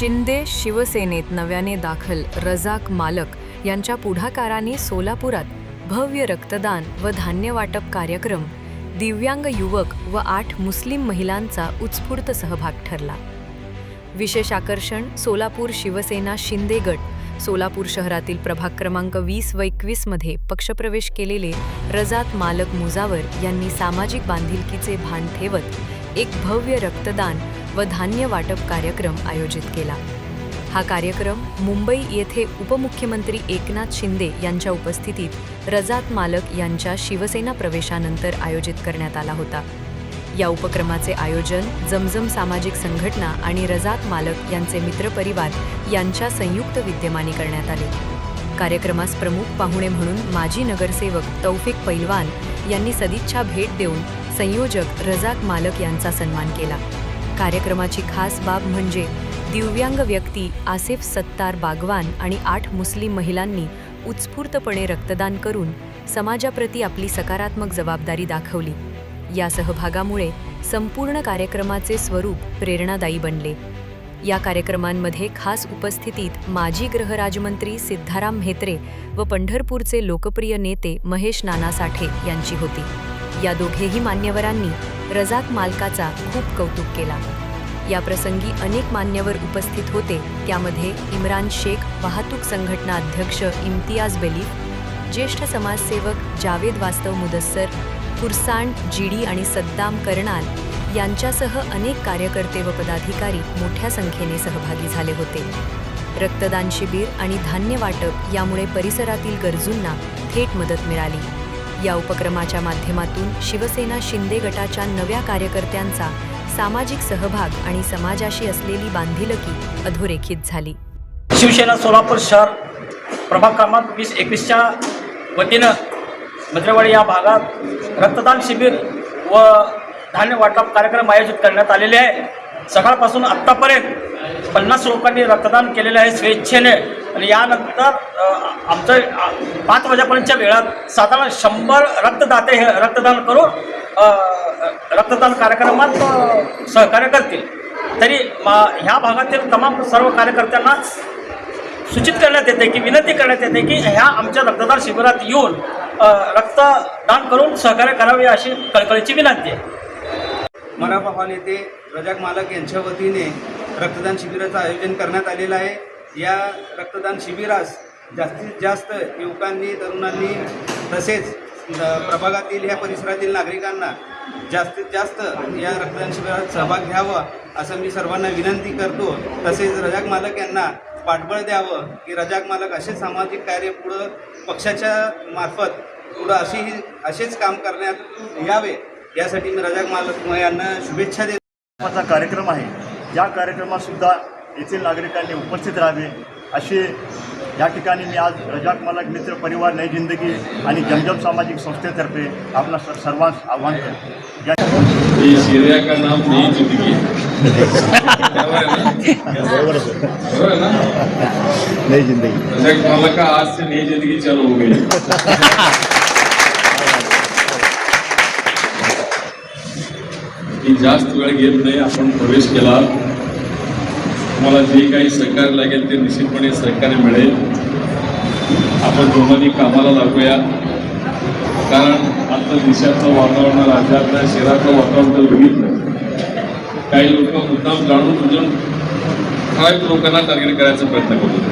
शिंदे शिवसेनेत नव्याने दाखल रजाक मालक यांच्या पुढाकाराने सोलापुरात भव्य रक्तदान व धान्य वाटप कार्यक्रम. दिव्यांग युवक व आठ मुस्लिम महिलांचा उत्स्फूर्त सहभाग ठरला. विशेष आकर्षण सोलापूर शिवसेना शिंदे गट. सोलापूर शहरातील प्रभाग क्रमांक वीस व एकवीसमध्ये पक्षप्रवेश केलेले रजात मालक मुजावर यांनी सामाजिक बांधिलकीचे भान ठेवत एक भव्य रक्तदान व धान्य वाटप कार्यक्रम आयोजित केला. हा कार्यक्रम मुंबई येथे उपमुख्यमंत्री एकनाथ शिंदे यांच्या उपस्थितीत रजात मालक यांच्या शिवसेना प्रवेशानंतर आयोजित करण्यात आला होता. या उपक्रमाचे आयोजन जमजम सामाजिक संघटना आणि रजात मालक यांचे मित्रपरिवार यांच्या संयुक्त विद्यमाने करण्यात आले. कार्यक्रमास प्रमुख पाहुणे म्हणून माजी नगरसेवक तौफिक पैलवान यांनी सदिच्छा भेट देऊन संयोजक रजाक मालक यांचा सन्मान केला. कार्यक्रमाची खास बाब म्हणजे दिव्यांग व्यक्ती आसिफ सत्तार बागवान आणि आठ मुस्लिम महिलांनी उत्स्फूर्तपणे रक्तदान करून समाजाप्रती आपली सकारात्मक जबाबदारी दाखवली. या सहभागामुळे संपूर्ण कार्यक्रमाचे स्वरूप प्रेरणादायी बनले. या कार्यक्रमांमध्ये खास उपस्थितीत माजी गृहराजमंत्री सिद्धाराम म्हेत्रे व पंढरपूरचे लोकप्रिय नेते महेश नाना साठे यांची होती. या दोघेही मान्यवरांनी रजाक मालकाचा खूप कौतुक केला. या प्रसंगी अनेक मान्यवर उपस्थित होते. त्यामध्ये इम्रान शेख वाहतूक संघटना अध्यक्ष इम्तियाज बेलीफ ज्येष्ठ समाजसेवक जावेद वास्तव मुदस्सर फुरसाण जीडी आणि सद्दाम कर्णाल यांच्यासह अनेक कार्यकर्ते व पदाधिकारी मोठ्या संख्येने सहभागी झाले होते. रक्तदान शिबिर आणि धान्य वाटप यामुळे परिसरातील गरजूंना थेट मदत मिळाली. या उपक्रमाच्या माध्यमातून शिवसेना शिंदे गटाच्या नव्या कार्यकर्त्यांचा सामाजिक सहभाग आणि समाजाशी असलेली बांधिलकी अधोरेखित झाली. शिवसेना सोलापूर शहर प्रभाग क्रमांक वीस एकवीसच्या वतीनं मद्रेवाडी या भागात रक्तदान शिबिर व धान्य वाटप कार्यक्रम आयोजित करण्यात आलेले आहे. सकाळपासून आत्तापर्यंत पन्नास लोकांनी रक्तदान केलेले आहे स्वेच्छेने. आणि यानंतर आमचं पाच वाजेपर्यंतच्या वेळात साधारण शंभर रक्तदाते हे रक्तदान करून रक्तदान कार्यक्रमात सहकार्य करतील. तरी मा ह्या भागातील तमाम सर्व कार्यकर्त्यांना सूचित करण्यात येते की विनंती करण्यात येते की ह्या आमच्या रक्तदान शिबिरात येऊन रक्तदान करून सहकार्य करावे अशी कळकळीची विनंती आहे. मराठा हॉल येथे रजाक मालक यांच्या वतीने रक्तदान शिबिराचं आयोजन करण्यात आलेलं आहे. या रक्तदान शिबिरास जास्तीत जास्त युवकांनी तरुणांनी तसेच प्रभागातील ह्या परिसरातील नागरिकांना जास्तीत जास्त या रक्तदान शिबिरात सहभाग घ्यावा असं मी सर्वांना विनंती करतो. तसेच रजाक मालक यांना पाठबळ द्यावं की रजाक मालक असे सामाजिक कार्य पुढं पक्षाच्या मार्फत पुढं अशी असेच काम करण्यात यावे. यासाठी मी रजाक मालक यांना शुभेच्छा देतो. कार्यक्रम आहे. या कार्यक्रमात सुद्धा येथील नागरिकांनी उपस्थित राहावे असे या ठिकाणी मी आज रजाक मालक मित्र परिवार नई जिंदगी आणि जमजम सामाजिक संस्थेतर्फे आपला सर सर्वांस आव्हान करतो. या ये सीरिया का नाम नई जिंदगी? नई जिंदगी. रजक माला का आज से नई जिंदगी चालू हो गई. ही जास्त वेळ घेत नाही आपण प्रवेश केला. तुम्हाला जे काही सहकार्य लागेल ते निश्चितपणे सहकार्य मिळेल. आपण दोघांनी कामाला लागूया. कारण आता देशाचं वातावरण राज्यातलं शहरातलं वातावरण जर बघितलं काही लोक मुद्दाम जाणून बुजून ठराविक लोकांना टार्गेट करायचा प्रयत्न करतो